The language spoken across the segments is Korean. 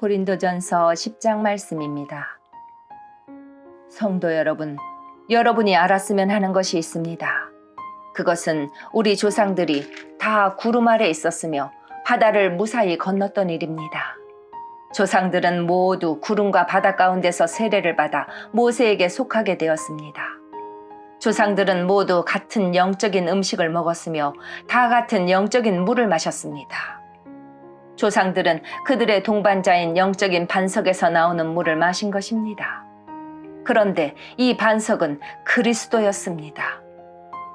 고린도전서 10장 말씀입니다. 성도 여러분, 여러분이 알았으면 하는 것이 있습니다. 그것은 우리 조상들이 다 구름 아래 있었으며 바다를 무사히 건넜던 일입니다. 조상들은 모두 구름과 바다 가운데서 세례를 받아 모세에게 속하게 되었습니다. 조상들은 모두 같은 영적인 음식을 먹었으며 다 같은 영적인 물을 마셨습니다. 조상들은 그들의 동반자인 영적인 반석에서 나오는 물을 마신 것입니다. 그런데 이 반석은 그리스도였습니다.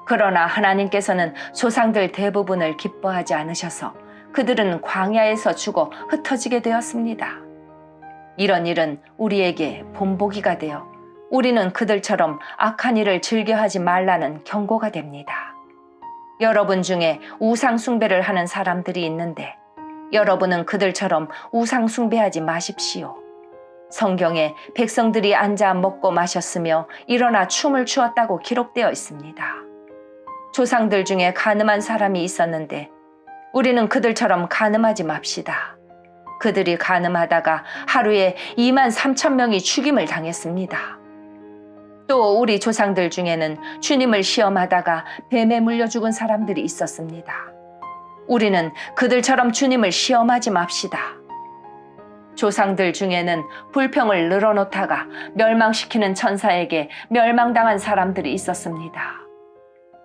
그러나 하나님께서는 조상들 대부분을 기뻐하지 않으셔서 그들은 광야에서 죽어 흩어지게 되었습니다. 이런 일은 우리에게 본보기가 되어 우리는 그들처럼 악한 일을 즐겨하지 말라는 경고가 됩니다. 여러분 중에 우상숭배를 하는 사람들이 있는데 여러분은 그들처럼 우상 숭배하지 마십시오. 성경에 백성들이 앉아 먹고 마셨으며 일어나 춤을 추었다고 기록되어 있습니다. 조상들 중에 가늠한 사람이 있었는데 우리는 그들처럼 가늠하지 맙시다. 그들이 가늠하다가 하루에 2만 3천 명이 죽임을 당했습니다. 또 우리 조상들 중에는 주님을 시험하다가 뱀에 물려 죽은 사람들이 있었습니다. 우리는 그들처럼 주님을 시험하지 맙시다. 조상들 중에는 불평을 늘어놓다가 멸망시키는 천사에게 멸망당한 사람들이 있었습니다.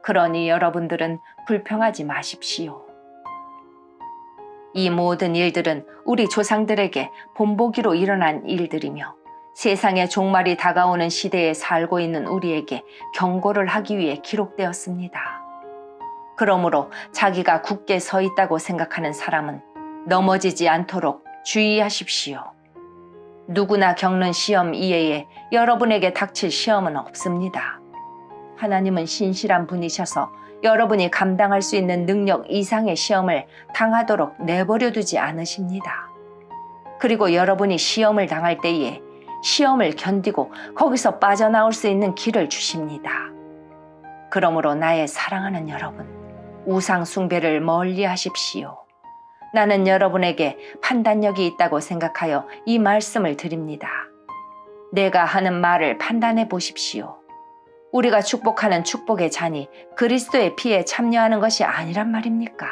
그러니 여러분들은 불평하지 마십시오. 이 모든 일들은 우리 조상들에게 본보기로 일어난 일들이며 세상의 종말이 다가오는 시대에 살고 있는 우리에게 경고를 하기 위해 기록되었습니다. 그러므로 자기가 굳게 서 있다고 생각하는 사람은 넘어지지 않도록 주의하십시오. 누구나 겪는 시험 이외에 여러분에게 닥칠 시험은 없습니다. 하나님은 신실한 분이셔서 여러분이 감당할 수 있는 능력 이상의 시험을 당하도록 내버려 두지 않으십니다. 그리고 여러분이 시험을 당할 때에 시험을 견디고 거기서 빠져나올 수 있는 길을 주십니다. 그러므로 나의 사랑하는 여러분, 우상 숭배를 멀리 하십시오. 나는 여러분에게 판단력이 있다고 생각하여 이 말씀을 드립니다. 내가 하는 말을 판단해 보십시오. 우리가 축복하는 축복의 잔이 그리스도의 피에 참여하는 것이 아니란 말입니까?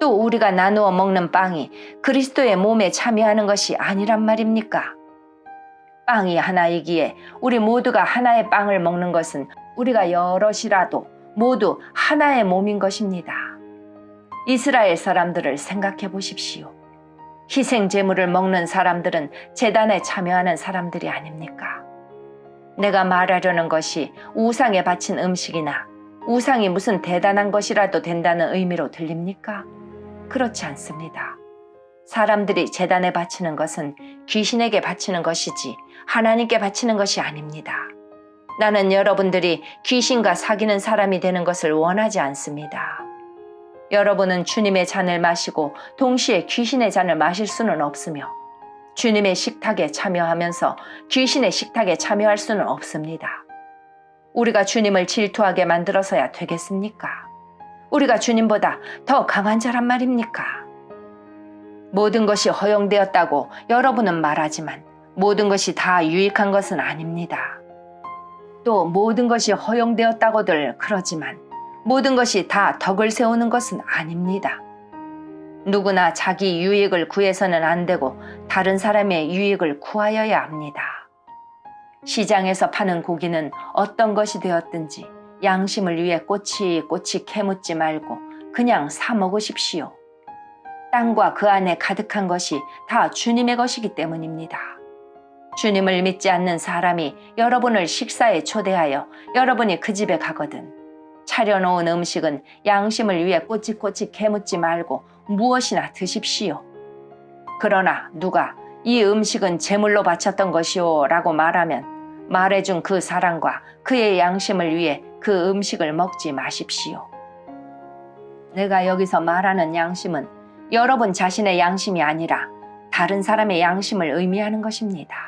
또 우리가 나누어 먹는 빵이 그리스도의 몸에 참여하는 것이 아니란 말입니까? 빵이 하나이기에 우리 모두가 하나의 빵을 먹는 것은 우리가 여럿이라도 모두 하나의 몸인 것입니다. 이스라엘 사람들을 생각해 보십시오. 희생 제물을 먹는 사람들은 재단에 참여하는 사람들이 아닙니까? 내가 말하려는 것이 우상에 바친 음식이나 우상이 무슨 대단한 것이라도 된다는 의미로 들립니까? 그렇지 않습니다. 사람들이 재단에 바치는 것은 귀신에게 바치는 것이지 하나님께 바치는 것이 아닙니다. 나는 여러분들이 귀신과 사귀는 사람이 되는 것을 원하지 않습니다. 여러분은 주님의 잔을 마시고 동시에 귀신의 잔을 마실 수는 없으며 주님의 식탁에 참여하면서 귀신의 식탁에 참여할 수는 없습니다. 우리가 주님을 질투하게 만들어서야 되겠습니까? 우리가 주님보다 더 강한 자란 말입니까? 모든 것이 허용되었다고 여러분은 말하지만 모든 것이 다 유익한 것은 아닙니다. 또 모든 것이 허용되었다고들 그러지만 모든 것이 다 덕을 세우는 것은 아닙니다. 누구나 자기 유익을 구해서는 안 되고 다른 사람의 유익을 구하여야 합니다. 시장에서 파는 고기는 어떤 것이 되었든지 양심을 위해 꼬치꼬치 캐묻지 말고 그냥 사 먹으십시오. 땅과 그 안에 가득한 것이 다 주님의 것이기 때문입니다. 주님을 믿지 않는 사람이 여러분을 식사에 초대하여 여러분이 그 집에 가거든 차려놓은 음식은 양심을 위해 꼬치꼬치 캐묻지 말고 무엇이나 드십시오. 그러나 누가 이 음식은 제물로 바쳤던 것이오 라고 말하면 말해준 그 사람과 그의 양심을 위해 그 음식을 먹지 마십시오. 내가 여기서 말하는 양심은 여러분 자신의 양심이 아니라 다른 사람의 양심을 의미하는 것입니다.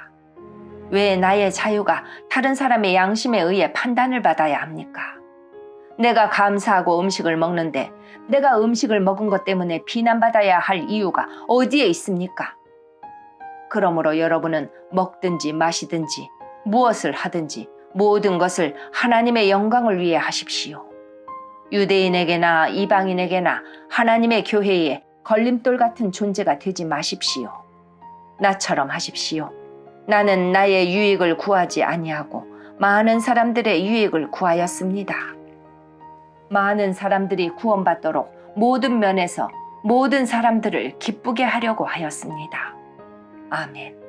왜 나의 자유가 다른 사람의 양심에 의해 판단을 받아야 합니까? 내가 감사하고 음식을 먹는데 내가 음식을 먹은 것 때문에 비난받아야 할 이유가 어디에 있습니까? 그러므로 여러분은 먹든지 마시든지 무엇을 하든지 모든 것을 하나님의 영광을 위해 하십시오. 유대인에게나 이방인에게나 하나님의 교회에 걸림돌 같은 존재가 되지 마십시오. 나처럼 하십시오. 나는 나의 유익을 구하지 아니하고 많은 사람들의 유익을 구하였습니다. 많은 사람들이 구원받도록 모든 면에서 모든 사람들을 기쁘게 하려고 하였습니다. 아멘.